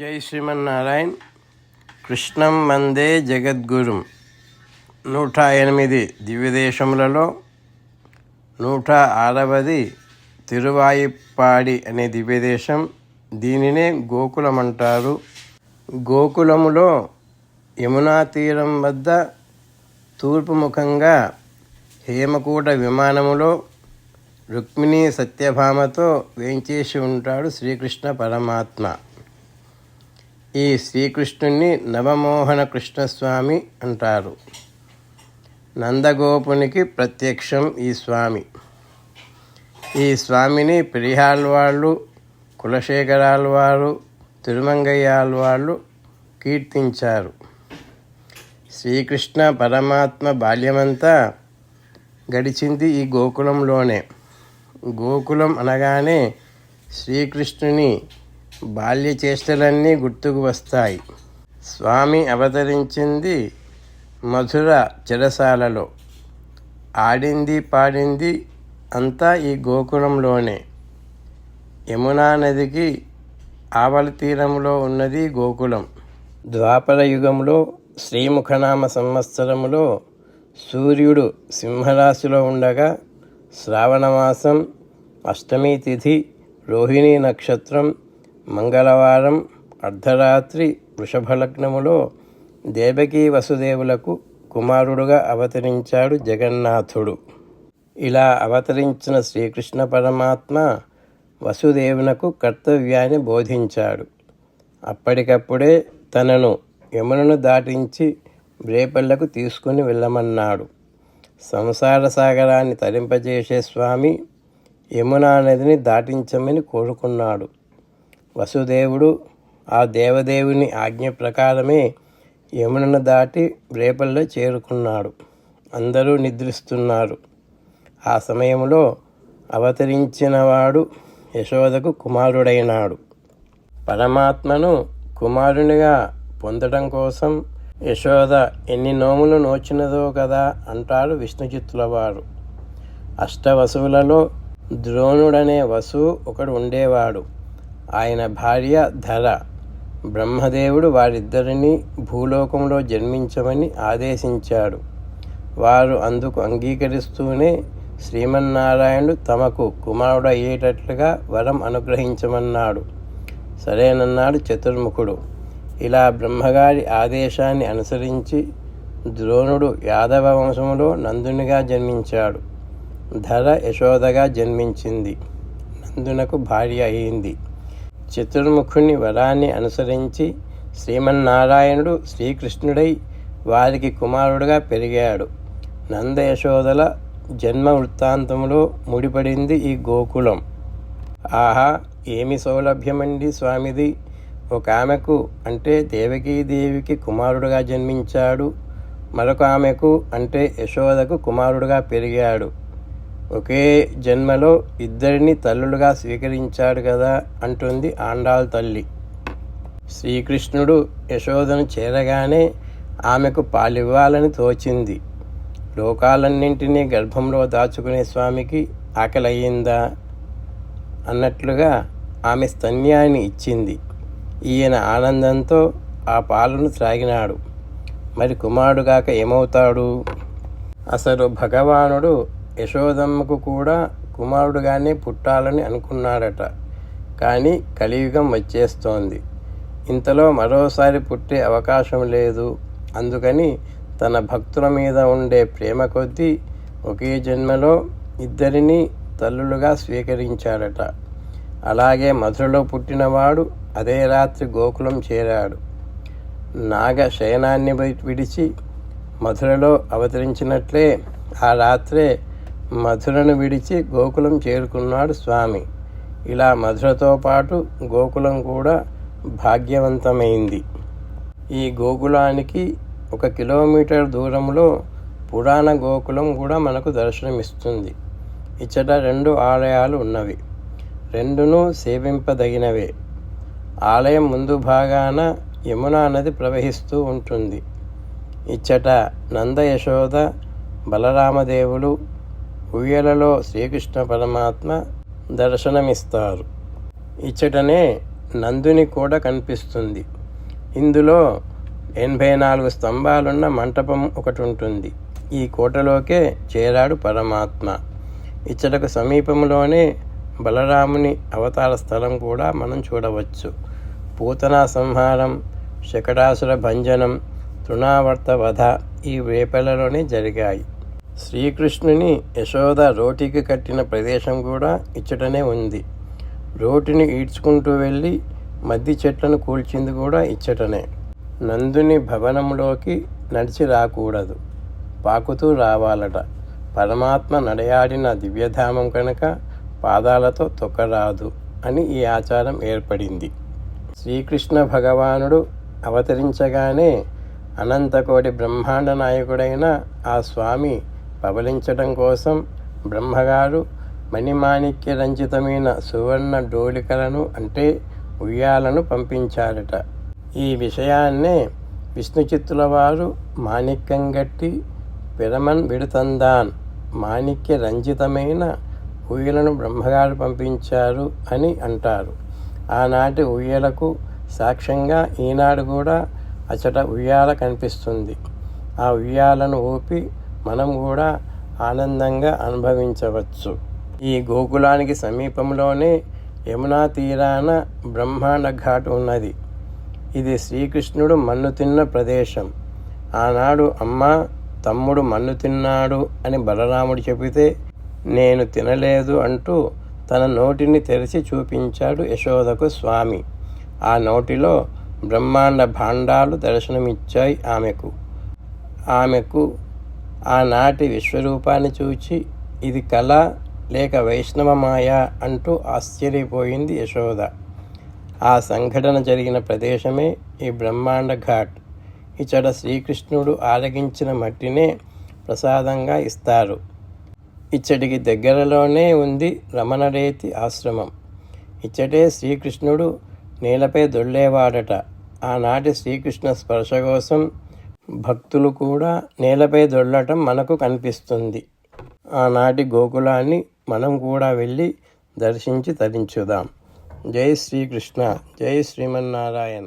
జై శ్రీమన్నారాయణ్. కృష్ణం వందే జగద్గురుం. నూట ఎనిమిది దివ్యదేశములలో నూట ఆరవది తిరువాయిప్పాడి అనే దివ్యదేశం దీనినే గోకులం అంటారు గోకులములో యమునా తీరం వద్ద తూర్పు ముఖంగా హేమకూట విమానములో రుక్మిణి సత్యభామతో వేంచేసి ఉంటాడు శ్రీకృష్ణ పరమాత్మ. ఈ శ్రీకృష్ణుణ్ణి నవమోహన కృష్ణస్వామి అంటారు. నందగోపునికి ప్రత్యక్షం ఈ స్వామి. ఈ స్వామిని పెరిహాల్వాళ్ళు కులశేఖరాల్వారు తిరుమంగయ్యాల్వాళ్ళు కీర్తించారు. శ్రీకృష్ణ పరమాత్మ బాల్యమంతా గడిచింది ఈ గోకులంలోనే. గోకులం అనగానే శ్రీకృష్ణుని బాల్య చేష్టలన్నీ గుర్తుకు వస్తాయి. స్వామి అవతరించింది మధుర చెరసాలలో. ఆడింది పాడింది అంతా ఈ గోకులంలోనే. యమునా నదికి ఆవల తీరంలో ఉన్నది గోకులం. ద్వాపర యుగంలో శ్రీముఖనామ సంవత్సరములో సూర్యుడు సింహరాశిలో ఉండగా శ్రావణమాసం అష్టమి తిథి రోహిణీ నక్షత్రం మంగళవారం అర్ధరాత్రి వృషభలగ్నములో దేవకీ వసుదేవులకు కుమారుడుగా అవతరించాడు జగన్నాథుడు. ఇలా అవతరించిన శ్రీకృష్ణ పరమాత్మ వసుదేవునకు కర్తవ్యాన్ని బోధించాడు. అప్పటికప్పుడే తనను యమునను దాటించి రేపళ్ళకు తీసుకుని వెళ్ళమన్నాడు. సంసార సాగరాన్ని తరింపజేసే స్వామి యమునా నదిని దాటించమని కోరుకున్నాడు. వసుదేవుడు ఆ దేవదేవుని ఆజ్ఞ ప్రకారమే యమునను దాటి రేపల్లో చేరుకున్నాడు. అందరూ నిద్రిస్తున్నారు. ఆ సమయంలో అవతరించినవాడు యశోదకు కుమారుడైనాడు. పరమాత్మను కుమారునిగా పొందడం కోసం యశోద ఎన్ని నోములు నోచినదో కదా అంటాడు విష్ణుచిత్తుల వారు అష్టవసువులలో ద్రోణుడనే వసువు ఒకడు ఉండేవాడు. ఆయన భార్య ధర. బ్రహ్మదేవుడు వారిద్దరిని భూలోకంలో జన్మించమని ఆదేశించాడు. వారు అందుకు అంగీకరిస్తూనే శ్రీమన్నారాయణుడు తమకు కుమారుడు అయ్యేటట్లుగా వరం అనుగ్రహించమన్నాడు. సరేనన్నాడు చతుర్ముఖుడు. ఇలా బ్రహ్మగారి ఆదేశాన్ని అనుసరించి ద్రోణుడు యాదవ వంశంలో నందునిగా జన్మించాడు. ధర యశోదగా జన్మించింది. నందునకు భార్య అయింది. చతుర్ముఖుని వరాన్ని అనుసరించి శ్రీమన్నారాయణుడు శ్రీకృష్ణుడై వారికి కుమారుడుగా పెరిగాడు. నంద యశోదల జన్మ వృత్తాంతంలో ముడిపడింది ఈ గోకులం. ఆహా ఏమి సౌలభ్యమండి స్వామిది? ఒక ఆమెకు అంటే దేవకీదేవికి కుమారుడుగా జన్మించాడు. మరొక ఆమెకు అంటే యశోదకు కుమారుడుగా పెరిగాడు. ఒకే జన్మలో ఇద్దరిని తల్లులుగా స్వీకరించాడు కదా అంటుంది ఆండాల తల్లి. శ్రీకృష్ణుడు యశోదను చేరగానే ఆమెకు పాలివ్వాలని తోచింది. లోకాలన్నింటినీ గర్భంలో దాచుకునే స్వామికి ఆకలయ్యిందా? అన్నట్లుగా ఆమె స్తన్యాన్ని ఇచ్చింది. ఈయన ఆనందంతో ఆ పాలను త్రాగినాడు. మరి కుమారుడుగాక ఏమవుతాడు? అసలు భగవానుడు యశోదమ్మకు కూడా కుమారుడుగానే పుట్టాలని అనుకున్నాడట. కానీ కలియుగం వచ్చేస్తోంది. ఇంతలో మరోసారి పుట్టే అవకాశం లేదు. అందుకని తన భక్తుల మీద ఉండే ప్రేమ కొద్దీ ఒకే జన్మలో ఇద్దరిని తల్లులుగా స్వీకరించాడట. అలాగే మధురలో పుట్టినవాడు అదే రాత్రి గోకులం చేరాడు. నాగ శయనాన్ని విడిచి మధురలో అవతరించినట్లే ఆ రాత్రే మధురను విడిచి గోకులం చేరుకున్నాడు స్వామి. ఇలా మధురతో పాటు గోకులం కూడా భాగ్యవంతమైంది. ఈ గోకులానికి ఒక కిలోమీటర్ దూరంలో పురాణ గోకులం కూడా మనకు దర్శనమిస్తుంది. ఇచ్చట రెండు ఆలయాలు ఉన్నవి. రెండును సేవింపదగినవే. ఆలయం ముందు భాగాన యమునా నది ప్రవహిస్తూ ఉంటుంది. ఇచ్చట నంద యశోద బలరామదేవులు ఉయ్యలలో శ్రీకృష్ణ పరమాత్మ దర్శనమిస్తారు. ఇచ్చటనే నందుని కూడా కనిపిస్తుంది. ఇందులో ఎనభై నాలుగు స్తంభాలున్న మంటపం ఒకటి ఉంటుంది ఈ కోటలోకే చేరాడు పరమాత్మ. ఇచ్చటకు సమీపంలోనే బలరాముని అవతార స్థలం కూడా మనం చూడవచ్చు. పూతనా సంహారం శకటాసుర భంజనం తృణావర్త వధ ఈ వేపలలోనే జరిగాయి. శ్రీకృష్ణుని యశోద రోటికి కట్టిన ప్రదేశం కూడా ఇచ్చటనే ఉంది. రోటిని ఈడ్చుకుంటూ వెళ్ళి మద్ది చెట్లను కూల్చింది కూడా ఇచ్చటనే. నందుని భవనంలోకి నడిచి రాకూడదు. పాకుతూ రావాలట. పరమాత్మ నడయాడిన దివ్యధామం కనుక పాదాలతో తొక్కరాదు అని ఈ ఆచారం ఏర్పడింది. శ్రీకృష్ణ భగవానుడు అవతరించగానే అనంతకోటి బ్రహ్మాండ నాయకుడైన ఆ స్వామి పవలించడం కోసం బ్రహ్మగారు మణిమాణిక్య రంజితమైన సువర్ణ డోలికలను అంటే ఉయ్యాలను పంపించారట ఈ విషయాన్నే విష్ణుచిత్తుల వారు మాణిక్యం గట్టి పిరమన్ విడుతందాన్ మాణిక్య రంజితమైన ఉయ్యలను బ్రహ్మగారు పంపించారు అని అంటారు. ఆనాటి ఉయ్యలకు సాక్ష్యంగా ఈనాడు కూడా అచట ఉయ్యాల కనిపిస్తుంది. ఆ ఉయ్యాలను ఊపి మనం కూడా ఆనందంగా అనుభవించవచ్చు. ఈ గోకులానికి సమీపంలోనే యమునా తీరాన బ్రహ్మాండ ఘాట్ ఉన్నది. ఇది శ్రీకృష్ణుడు మన్ను తిన్న ప్రదేశం. ఆనాడు అమ్మ తమ్ముడు మన్ను తిన్నాడు అని బలరాముడు చెబితే నేను తినలేదు అంటూ తన నోటిని తెరిచి చూపించాడు యశోదకు స్వామి. ఆ నోటిలో బ్రహ్మాండ భాండాలు దర్శనమిచ్చాయి ఆమెకు. ఆమెకు ఆనాటి విశ్వరూపాన్ని చూచి ఇది కళ లేక వైష్ణవ మాయ అంటూ ఆశ్చర్యపోయింది యశోద. ఆ సంఘటన జరిగిన ప్రదేశమే ఈ బ్రహ్మాండ ఘాట్. ఇచ్చట శ్రీకృష్ణుడు ఆరగించిన మట్టినే ప్రసాదంగా ఇస్తారు. ఇచ్చటికి దగ్గరలోనే ఉంది రమణరేతి ఆశ్రమం. ఇచ్చటే శ్రీకృష్ణుడు నేలపై దొల్లేవాడట. ఆనాటి శ్రీకృష్ణ స్పర్శ కోసం భక్తులు కూడా నేలపై దొల్లటం మనకు కనిపిస్తుంది. ఆనాటి గోకులాన్ని మనం కూడా వెళ్ళి దర్శించి తరించుదాం. జై శ్రీకృష్ణ జై శ్రీమన్నారాయణ.